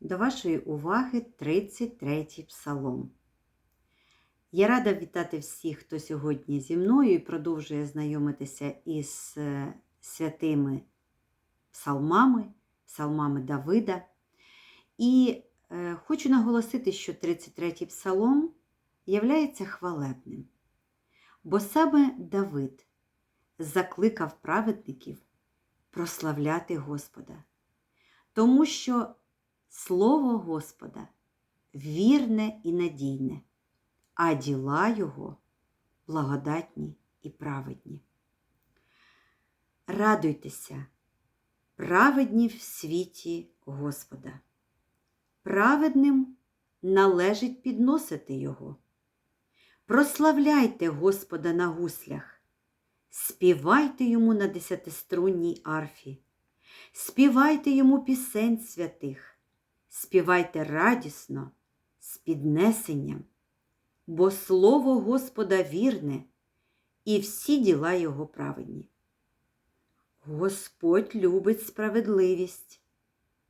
До вашої уваги 33-й псалом. Я рада вітати всіх, хто сьогодні зі мною і продовжує знайомитися із е, святими псалмами, псалмами Давида. І е, хочу наголосити, що 33-й псалом являється хвалебним, бо саме Давид закликав праведників прославляти Господа, тому що Слово Господа вірне і надійне, а діла Його благодатні і праведні. Радуйтеся, праведні в світі Господа. Праведним належить підносити Його. Прославляйте Господа на гуслях, співайте йому на десятиструнній арфі, співайте йому пісень святих співайте радісно, з піднесенням, бо слово Господа вірне і всі діла Його праведні. Господь любить справедливість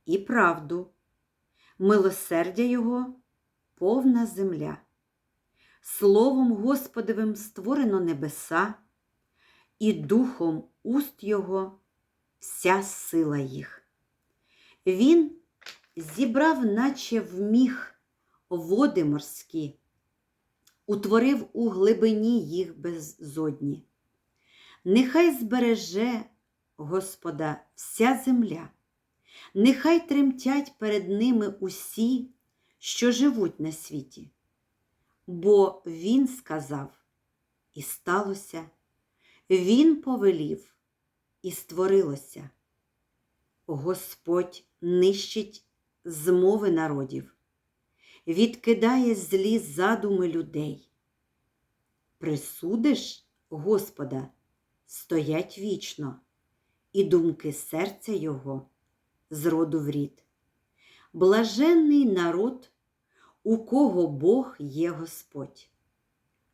і правду, милосердя Його повна земля. Словом Господовим створено небеса, і духом уст Його вся сила їх. Він зібрав, наче вміг води морські, утворив у глибині їх беззодні. Нехай збереже Господа вся земля, нехай тремтять перед ними усі, що живуть на світі. Бо Він сказав, і сталося, Він повелів, і створилося. Господь нищить змови народів, відкидає злі задуми людей. Присудиш, Господа, стоять вічно, і думки серця Його з роду в рід. Блаженний народ, у кого Бог є Господь,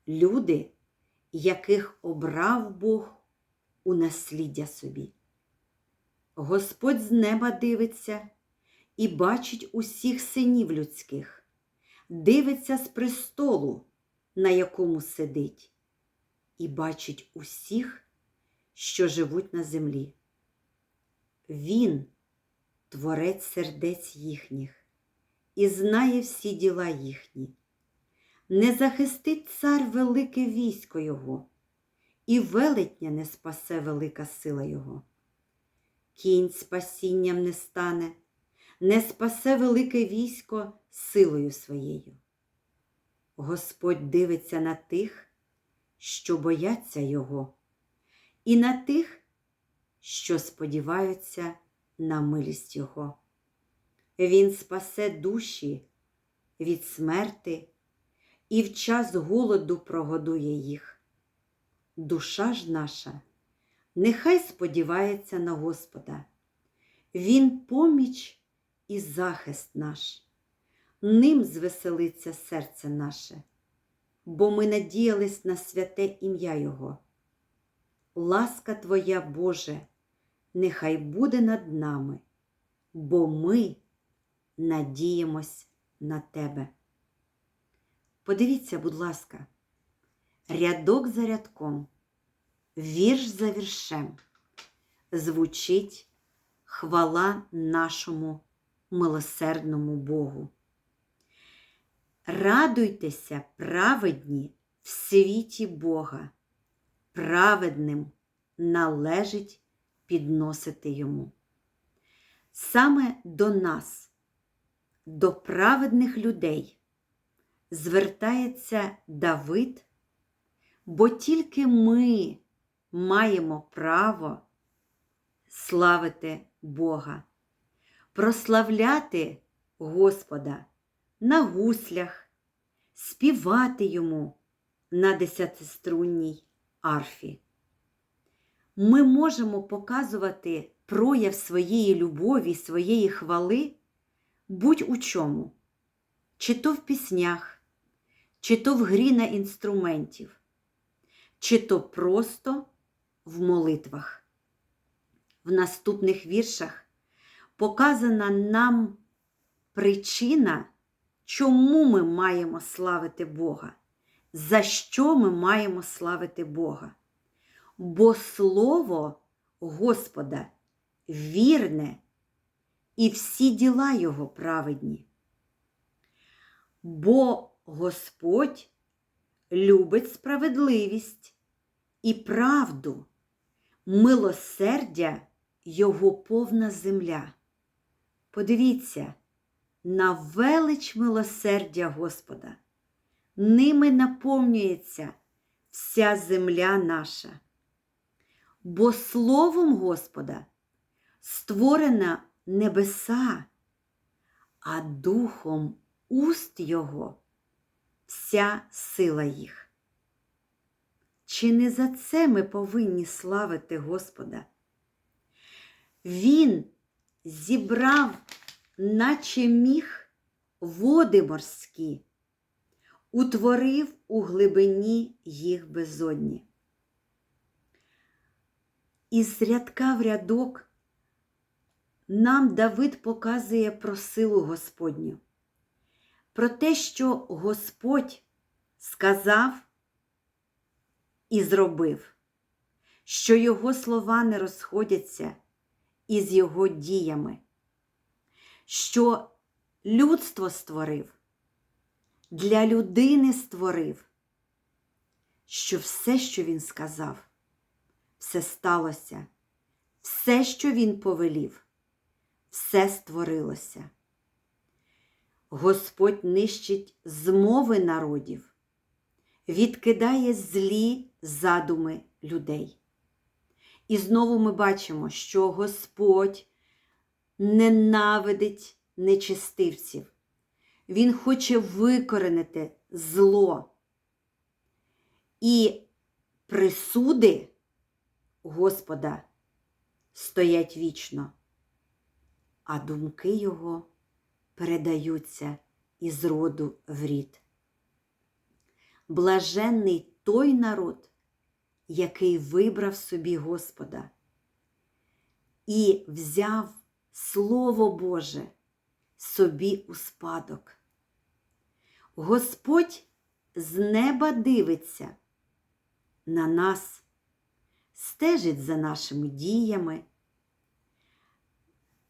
люди, яких обрав Бог у насліддя собі. Господь з неба дивиться і бачить усіх синів людських, дивиться з престолу, на якому сидить, і бачить усіх, що живуть на землі. Він творець сердець їхніх і знає всі діла їхні. Не захистить цар велике військо Його, і велетня не спасе велика сила Його. Кінь спасінням не стане не спасе велике військо силою своєю. Господь дивиться на тих, що бояться Його, і на тих, що сподіваються на милість Його. Він спасе душі від смерти і в час голоду прогодує їх. Душа ж наша, нехай сподівається на Господа, Він поміч і захист наш, ним звеселиться серце наше, бо ми надіялись на святе ім'я Його. Ласка Твоя, Боже, нехай буде над нами, бо ми надіємось на Тебе. Подивіться, будь ласка, рядок за рядком, вірш за віршем звучить хвала нашому милосердному Богу. Радуйтеся, праведні в світі Бога, праведним належить підносити Йому. Саме до нас, до праведних людей, звертається Давид, бо тільки ми маємо право славити Бога прославляти Господа на гуслях, співати йому на десятиструнній арфі. Ми можемо показувати прояв своєї любові, своєї хвали будь у чому, чи то в піснях, чи то в грі на інструментів, чи то просто в молитвах. В наступних віршах показана нам причина, чому ми маємо славити Бога? За що ми маємо славити Бога? Бо Слово Господа вірне і всі діла Його праведні. Бо Господь любить справедливість і правду, милосердя Його повна земля. Подивіться на велич милосердя Господа. Ними наповнюється вся земля наша. Бо Словом Господа створена небеса, а духом уст Його вся сила їх. Чи не за це ми повинні славити Господа? Він зібрав, наче міг, води морські, утворив у глибині їх безодні. Із рядка в рядок нам Давид показує про силу Господню, про те, що Господь сказав і зробив, що Його слова не розходяться із Його діями, що людство створив, для людини створив, що все, що він сказав, все сталося, все, що він повелів, все створилося. Господь нищить змови народів, відкидає злі задуми людей. І знову ми бачимо, що Господь ненавидить нечистивців. Він хоче викоренити зло. І присуди Господа стоять вічно, а думки Його передаються із роду в рід. Блаженний той народ, який вибрав собі Господа і взяв Слово Боже собі у спадок. Господь з неба дивиться на нас, стежить за нашими діями,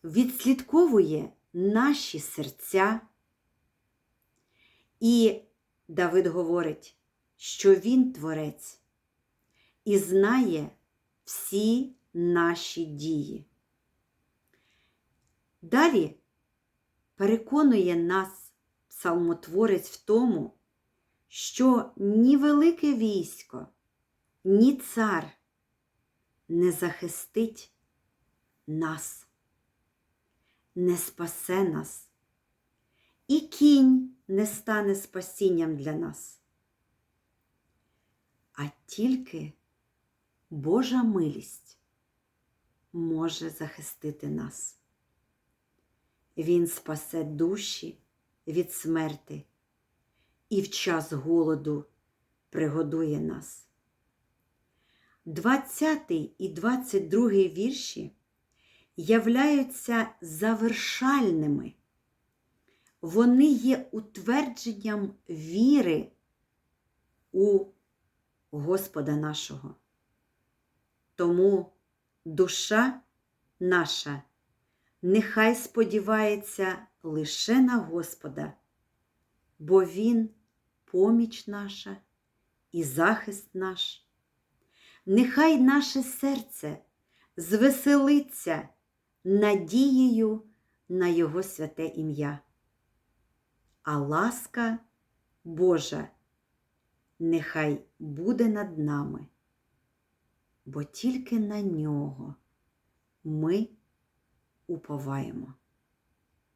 відслідковує наші серця. І Давид говорить, що Він творець і знає всі наші дії. Далі переконує нас псалмотворець в тому, що ні велике військо, ні цар не захистить нас, не спасе нас, і кінь не стане спасінням для нас, а тільки Божа милість може захистити нас. Він спасе душі від смерти і в час голоду пригодує нас. 20 і 22 вірші являються завершальними. Вони є утвердженням віри у Господа нашого. Тому душа наша нехай сподівається лише на Господа, бо Він поміч наша і захист наш. Нехай наше серце звеселиться надією на Його святе ім'я. А ласка Божа нехай буде над нами, бо тільки на нього ми уповаємо.